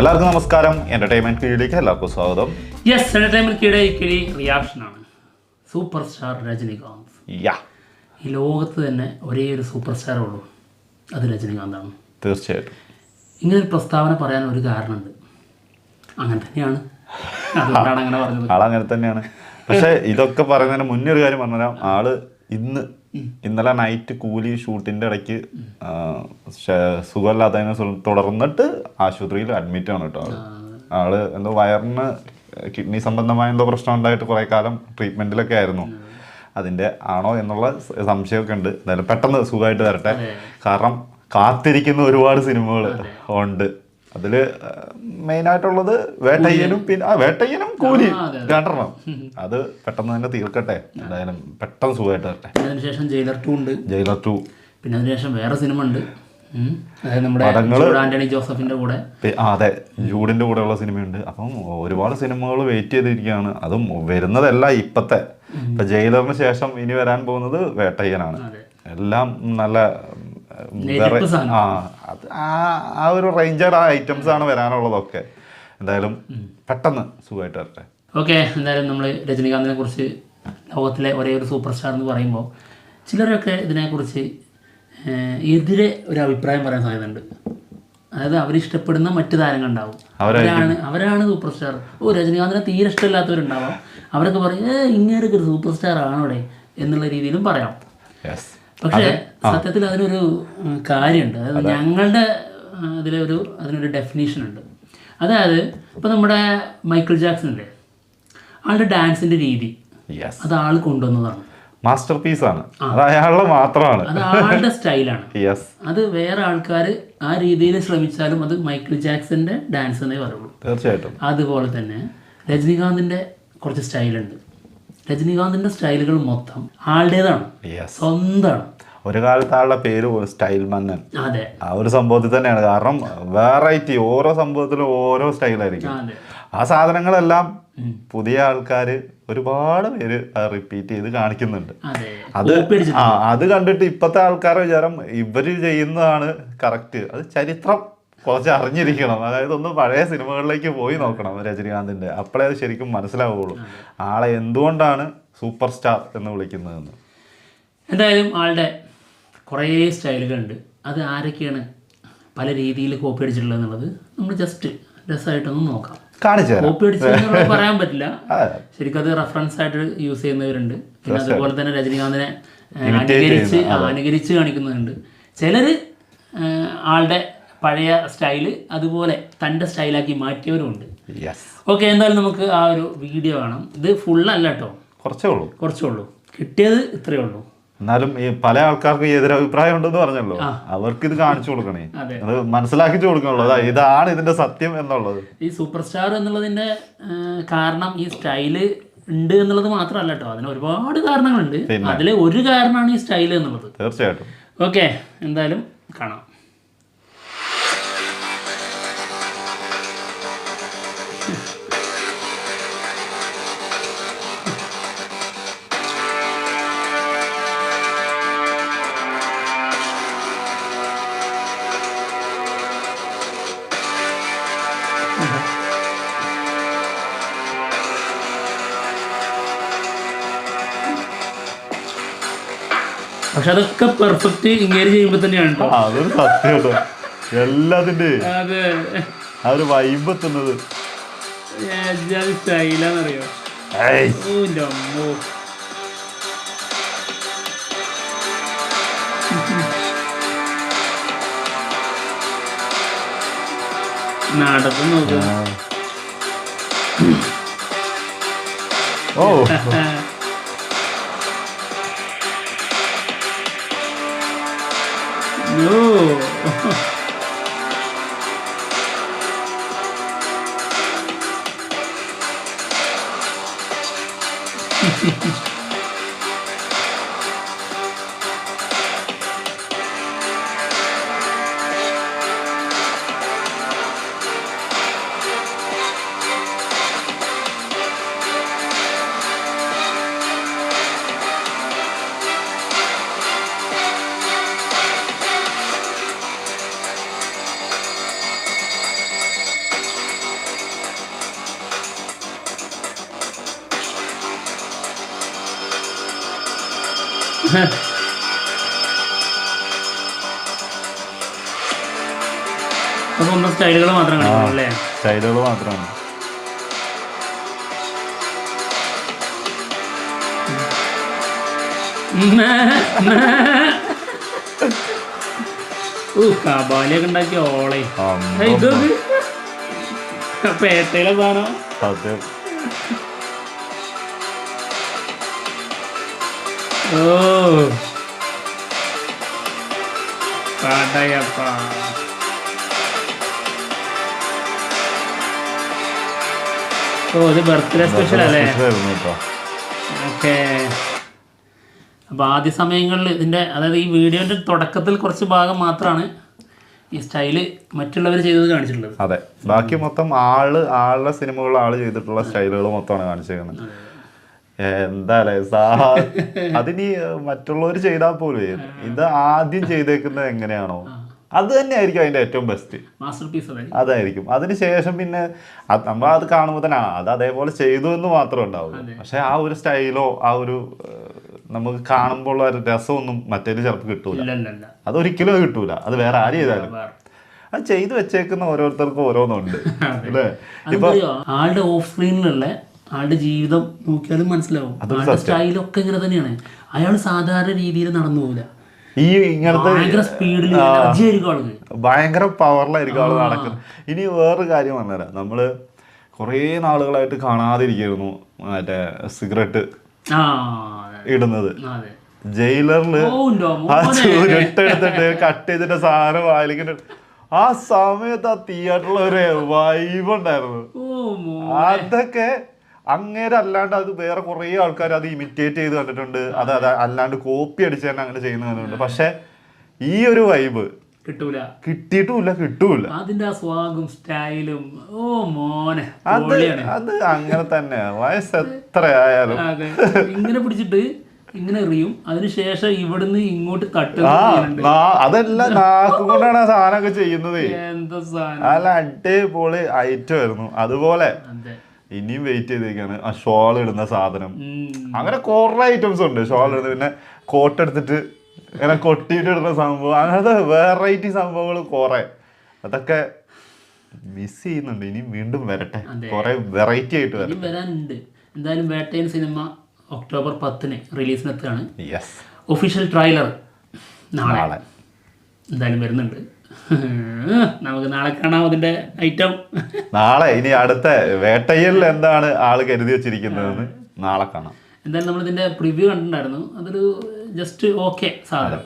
എല്ലാവർക്കും നമസ്കാരം. എന്റർടൈൻമെന്റ് കീഴിലേക്ക് എല്ലാവർക്കും സ്വാഗതം. യെസ് എന്റർടൈൻമെന്റ് കിഴി റിയാക്ഷൻ ആണ്. Super star Rajinikanth. യാ. ഈ ലോകത്ത് തന്നെ ഒരേ ഒരു സൂപ്പർ സ്റ്റാർ ഉള്ളൂ. അത് രജനികാന്താണ്. തീർച്ചയായിട്ടും. ഇങ്ങനെ ഒരു പ്രസ്താവന പറയാൻ ഒരു കാരണമുണ്ട്. അങ്ങനെ തന്നെയാണ്. അതുകൊണ്ടാണ് അങ്ങനെ പറഞ്ഞത്. ആളങ്ങനെ തന്നെയാണ്. പക്ഷേ ഇതൊക്കെ പറയുന്നതിന് മുന്നേ ഒരു കാര്യം പറഞ്ഞാൽ ആൾ ഇന്ന് ഇന്നലെ നൈറ്റ് കൂലി ഷൂട്ടിന്റെ ഇടയ്ക്ക് സുഖമില്ലാത്തതിനെ തുടർന്നിട്ട് ആശുപത്രിയിൽ അഡ്മിറ്റ് ആണ് കേട്ടോ ആൾ. എന്തോ വയറിന് കിഡ്നി സംബന്ധമായ എന്തോ പ്രശ്നം ഉണ്ടായിട്ട് കുറെ കാലം ട്രീറ്റ്മെന്റിലൊക്കെ ആയിരുന്നു. അതിന്റെ ആണോ എന്നുള്ള സംശയമൊക്കെ ഉണ്ട്. എന്തായാലും പെട്ടെന്ന് സുഖമായിട്ട് വരട്ടെ. കാരണം കാത്തിരിക്കുന്ന ഒരുപാട് സിനിമകൾ ഉണ്ട്. അതിൽ മെയിൻ ആയിട്ടുള്ളത് വേട്ടയ്യനും പിന്നെ ആ വേട്ടയ്യനും കൂലി. രണ്ടെണ്ണം. അത് പെട്ടെന്ന് തന്നെ തീർക്കട്ടെ. എന്തായാലും പെട്ടെന്ന് സുഖമായിട്ട് വരട്ടെ. അതിനുശേഷം ജയിലർ ടു ഉണ്ട്. ജയിലർ ടു പിന്നെ അതിനുശേഷം വേറെ സിനിമ ഉണ്ട്. ആന്റണി ജോസഫിന്റെ കൂടെ. അതെ. ജൂഡിന്റെ കൂടെയുള്ള സിനിമയുണ്ട്. അപ്പം ഒരുപാട് സിനിമകൾ വെയിറ്റ് ചെയ്തിരിക്കുകയാണ്. അതും വരുന്നതല്ല ഇപ്പത്തെ. ഇപ്പൊ ജയിലറിന് ശേഷം ഇനി വരാൻ പോകുന്നത് വേട്ടയ്യനാണ്. എല്ലാം നല്ല ആ അത് ആ- ഒരു റേഞ്ചർ ആ ഐറ്റംസ് ആണ് വരാനുള്ളതൊക്കെ. എന്തായാലും പെട്ടെന്ന് സുഖമായിട്ട് വരട്ടെ. ഓക്കെ എന്തായാലും നമ്മൾ രജനീകാന്തിനെ കുറിച്ച് ലോകത്തിലെ ഒരേ ഒരു സൂപ്പർ സ്റ്റാർ എന്ന് പറയുമ്പോൾ ചിലരൊക്കെ ഇതിനെക്കുറിച്ച് ഏഹ്, എതിരെ ഒരു അഭിപ്രായം പറയാൻ സാധ്യതയുണ്ട്. അതായത് അവരിഷ്ടപ്പെടുന്ന മറ്റു താരങ്ങൾ ഉണ്ടാവും. അവരാണ് അവരാണ് സൂപ്പർ സ്റ്റാർ ഓ രജനീകാന്തിനെ തീരെ ഇഷ്ടമില്ലാത്തവരുണ്ടാവാം. അവരൊക്കെ പറയും ഏ ഇങ്ങനെയൊക്കെ ഒരു സൂപ്പർ സ്റ്റാർ ആണോടെ? എന്നുള്ള രീതിയിലും പറയാം. പക്ഷേ സത്യത്തിൽ അതിനൊരു കാര്യമുണ്ട്. അതായത് ഞങ്ങളുടെ അതിലൊരു അതിനൊരു ഡെഫിനേഷൻ ഉണ്ട്. അതായത് ഇപ്പം നമ്മുടെ മൈക്കിൾ ജാക്സൺ ഇല്ലേ ആളുടെ ഡാൻസിന്റെ രീതി. അത് ആൾ കൊണ്ടുവന്നതാണ്. മാസ്റ്റർ പീസ് ആണ്. അത് അയാളുടെ മാത്രമാണ്. അത് ആളുടെ സ്റ്റൈലാണ്. യെസ് അത് വേറെ ആൾക്കാർ ആ രീതിയിൽ ശ്രമിച്ചാലും അത് മൈക്കിൾ ജാക്സന്റെ ഡാൻസ് എന്നേ പറയുള്ളൂ. തീർച്ചയായിട്ടും. അതുപോലെ തന്നെ രജനീകാന്തിന്റെ കുറച്ച് സ്റ്റൈലുണ്ട്. രജനീകാന്തിന്റെ സ്റ്റൈലുകൾ മൊത്തം ആളുടേതാണ് സ്വന്തമാണ്. ഒരു കാലത്ത് ആളുടെ പേര് സ്റ്റൈൽ മന്നൻ അതെ. ആ ഒരു സംഭവത്തിൽ തന്നെയാണ്. കാരണം വെറൈറ്റി ഓരോ സംഭവത്തിലും ഓരോ സ്റ്റൈലായിരിക്കും. ആ സാധനങ്ങളെല്ലാം പുതിയ ആൾക്കാര് ഒരുപാട് പേര് റിപ്പീറ്റ് ചെയ്ത് കാണിക്കുന്നുണ്ട്. അതെ. അത് കണ്ടിട്ട് ഇപ്പത്തെ ആൾക്കാരുടെ വിചാരം ഇവർ ചെയ്യുന്നതാണ് കറക്റ്റ് അത് ചരിത്രം. കുറച്ച് അറിഞ്ഞിരിക്കണം അതായത് ഒന്ന് പഴയ സിനിമകളിലേക്ക് പോയി നോക്കണം രജനീകാന്തിന്റെ അപ്പോഴേ അത് ശരിക്കും മനസ്സിലാവുള്ളൂ. ആളെ എന്തുകൊണ്ടാണ് സൂപ്പർ സ്റ്റാർ എന്ന് വിളിക്കുന്നതെന്ന്. എന്തായാലും ആളുടെ കുറേ സ്റ്റൈലുകളുണ്ട്. അത് ആരൊക്കെയാണ് പല രീതിയിൽ കോപ്പി അടിച്ചിട്ടുള്ളത് എന്നുള്ളത് നമ്മൾ ജസ്റ്റ് രസമായിട്ടൊന്ന് നോക്കാം. കോപ്പി അടിച്ചത് പറയാൻ പറ്റില്ല. ശരിക്കും അത് റെഫറൻസ് ആയിട്ട് യൂസ് ചെയ്യുന്നവരുണ്ട്. പിന്നെ അതുപോലെ തന്നെ രജനീകാന്തിനെ അനുകരിച്ച് അനുകരിച്ച് കാണിക്കുന്നുണ്ട് ചിലര് ആളുടെ പഴയ സ്റ്റൈൽ അതുപോലെ തന്റെ സ്റ്റൈലാക്കി മാറ്റിയവരുമുണ്ട്. ഓക്കെ എന്തായാലും നമുക്ക് ആ ഒരു വീഡിയോ കാണാം. ഇത് ഫുള്ളല്ല കേട്ടോ. കുറച്ചേ ഉള്ളൂ. കുറച്ചേ ഉള്ളൂ കിട്ടിയത് ഇത്രയേ ഉള്ളൂ. എന്നാലും ഈ പല ആൾക്കാർക്ക് എതിരഭിപ്രായം ഉണ്ടെന്ന് പറഞ്ഞല്ലോ. അവർക്ക് ഇത് കാണിച്ചു കൊടുക്കണേ. അതെ. അത് മനസ്സിലാക്കിച്ചു കൊടുക്കണല്ലോ. ഇതാണ് ഇതിന്റെ സത്യം എന്നുള്ളത്. ഈ സൂപ്പർ സ്റ്റാർ എന്നുള്ളതിന്റെ കാരണം ഈ സ്റ്റൈൽ ഉണ്ട് എന്നുള്ളത് മാത്രമല്ല കേട്ടോ. അതിന് ഒരുപാട് കാരണങ്ങളുണ്ട്. അതിലെ ഒരു കാരണമാണ് ഈ സ്റ്റൈൽ എന്നുള്ളത്. തീർച്ചയായിട്ടും. ഓക്കെ എന്തായാലും കാണാം. പക്ഷെ അതൊക്കെ പെർഫെക്റ്റ് ഇങ്ങനെ ചെയ്യുമ്പോൾ തന്നെയാണ് കേട്ടോ അതൊരു സത്യം കേട്ടോ എല്ലാത്തിന്റെ അതെ. ആ ഒരു വൈബ് എത്തുന്നത്. സ്റ്റൈലാന്നറിയോ അമ്മോ. നോക്ക്. ഓ. No. സ്വന്തം സ്റ്റൈലുകൾ മാത്രം സ്റ്റൈലുകൾ മാത്രമാണ്. കബാലിയൊക്കെ ഉണ്ടാക്കി ഓളെ. ഇതൊക്കെ പേട്ടയിലെ സാധനം. സത്യം ഓ. പാട്ടയപ്പ ഓ ഇത് ബർത്ത്ഡേ സ്പെഷ്യൽ അല്ലേ? ഓക്കെ. അപ്പോൾ ആദ്യ സമയങ്ങളിൽ ഇതിന്റെ അതായത് ഈ വീഡിയോന്റെ തുടക്കത്തിൽ കുറച്ച് ഭാഗം മാത്രമാണ് ഈ സ്റ്റൈൽ മറ്റുള്ളവർ ചെയ്തത് കാണിച്ചിട്ടുള്ളത്. അതെ. ബാക്കി മൊത്തം ആൾ ആളുടെ സിനിമകളിൽ ആൾ ചെയ്തിട്ടുള്ള സ്റ്റൈലുകൾ മൊത്തമാണ് കാണിച്ചേക്കുന്നത്. എന്താ അല്ലേ സാ അതിനി മറ്റുള്ളവർ ചെയ്താൽ പോലും ഇത് ആദ്യം ചെയ്തേക്കുന്നത് എങ്ങനെയാണോ? അത് തന്നെയായിരിക്കും അതിന്റെ ഏറ്റവും ബെസ്റ്റ് അതായിരിക്കും. അതിനുശേഷം പിന്നെ നമ്മൾ അത് കാണുമ്പോൾ തന്നെ അത് അതേപോലെ ചെയ്തു എന്ന് മാത്രമേ ഉണ്ടാവുള്ളൂ. പക്ഷെ ആ ഒരു സ്റ്റൈലോ ആ ഒരു നമുക്ക് കാണുമ്പോൾ ഉള്ള രസമൊന്നും മറ്റേത് ചിലപ്പോൾ കിട്ടൂല. അതൊരിക്കലും അത് കിട്ടൂല. അത് വേറെ ആര് ചെയ്താലും. അത് ചെയ്തു വെച്ചേക്കുന്ന ഓരോരുത്തർക്കും ഓരോന്നുണ്ട്. അല്ലേ? ഇപ്പൊ ആളുടെ ഓഫ് സ്ക്രീനിലുള്ള ആളുടെ ജീവിതം നോക്കിയാലും മനസ്സിലാവും. ആളുടെ സ്റ്റൈലൊക്കെ ഇങ്ങനെ തന്നെയാണ്. അയാൾ സാധാരണ രീതിയിൽ നടന്നു പോകില്ല ഈ ഇങ്ങനത്തെ ഭയങ്കര പവറിലായിരിക്കും ആൾ നടക്കുന്നത് ഇനി വേറൊരു കാര്യം പറഞ്ഞുതരാം നമ്മൾ കുറേ നാളുകളായിട്ട് കാണാതിരിക്കുന്നു മറ്റേ സിഗരറ്റ് ഇടുന്നത്. ജയിലറിൽ ചുരുട്ടെടുത്തിട്ട് കട്ട് ചെയ്തിട്ട് സാധനം വായിലിങ്ങനെ ആ സമയത്ത് ആ തിയേറ്ററിൽ ഒരു വൈബ് ഉണ്ടായിരുന്നു. അതൊക്കെ അങ്ങേരെ അല്ലാണ്ട് അത് വേറെ കുറേ ആൾക്കാർ അത് ഇമിറ്റേറ്റ് ചെയ്ത് കണ്ടിട്ടുണ്ട്. അത് അത് അല്ലാണ്ട് കോപ്പി അടിച്ച് തന്നെ അങ്ങനെ ചെയ്യുന്ന കണ്ടിട്ടുണ്ട്. പക്ഷെ ഈ ഒരു വൈബ് കിട്ടൂല. കിട്ടിയിട്ടുമില്ല കിട്ടൂല അതിന്റെ ആ സ്വാഗും സ്റ്റൈലും ഓ മോനെ അത് അത് അങ്ങനെ തന്നെ വയസ്സ് എത്ര ആയാലും ഇങ്ങനെ പിടിച്ചിട്ട് ഇങ്ങനെ എറിയും. അതിനുശേഷം ഇവിടുന്ന് ഇങ്ങോട്ട് തട്ടും അതെല്ലാം നാക്കുകൊണ്ടാണ് ആ സാധനമൊക്കെ ചെയ്യുന്നത്. എന്താ സാധനം. നല്ല അടിപൊളി ഐറ്റം ആയിരുന്നു. അതുപോലെ അതെ. ഇനിയും വെയിറ്റ് ചെയ്തേക്കാണ്. ആ ഷോൾ ഇടുന്ന സാധനം. അങ്ങനെ കുറെ ഐറ്റംസ് ഉണ്ട്. ഷോൾ ഇടുന്നത് പിന്നെ കോട്ട് എടുത്തിട്ട് ഇങ്ങനെ കൊട്ടിയിട്ട് ഇടുന്ന സംഭവം. അങ്ങനത്തെ വെറൈറ്റി സംഭവങ്ങൾ കുറെ. അതൊക്കെ മിസ് ചെയ്യുന്നുണ്ട്. ഇനി വീണ്ടും വരട്ടെ. കുറെ വെറൈറ്റി ആയിട്ട് വരും വരാനുണ്ട്. എന്തായാലും വേട്ടയൻ സിനിമ ഒക്ടോബർ പത്തിന് റിലീസിനെത്താണ് ഒഫീഷ്യൽ ട്രെയിലർ നാളെ. എന്തായാലും വരുന്നുണ്ട്. നമുക്ക് നാളെ കാണാം അതിന്റെ ഐറ്റം നാളെ ഇനി അടുത്ത വേട്ടയിൽ എന്താണ് ആൾ കരുതി വെച്ചിരിക്കുന്നതെന്ന് നാളെ കാണാം. എന്തായാലും നമ്മൾ ഇതിന്റെ പ്രിവ്യൂ കണ്ടിട്ടുണ്ടായിരുന്നു. അതൊരു ജസ്റ്റ് ഓക്കെ സാധനം.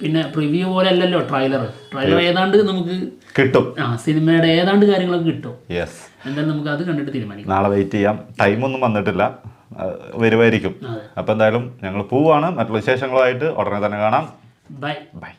പിന്നെ പ്രിവ്യൂ പോലെ അല്ലല്ലോ ട്രailer ട്രailer ഏതാണ്ട് നമുക്ക് കിട്ടും. ആ സിനിമയുടെ ഏതാണ്ട് കാര്യങ്ങളൊക്കെ കിട്ടും. യെസ് എന്തായാലും നമുക്ക് അത് കണ്ടിട്ട് തീരുമാനിക്കാം. നാളെ വെയിറ്റ് ചെയ്യാം. ടൈമൊന്നും വന്നിട്ടില്ല. വരുമായിരിക്കും. അപ്പം എന്തായാലും ഞങ്ങൾ പോവാണ്. മറ്റുള്ള വിശേഷങ്ങളുമായിട്ട് ഉടനെ തന്നെ കാണാം. Bye bye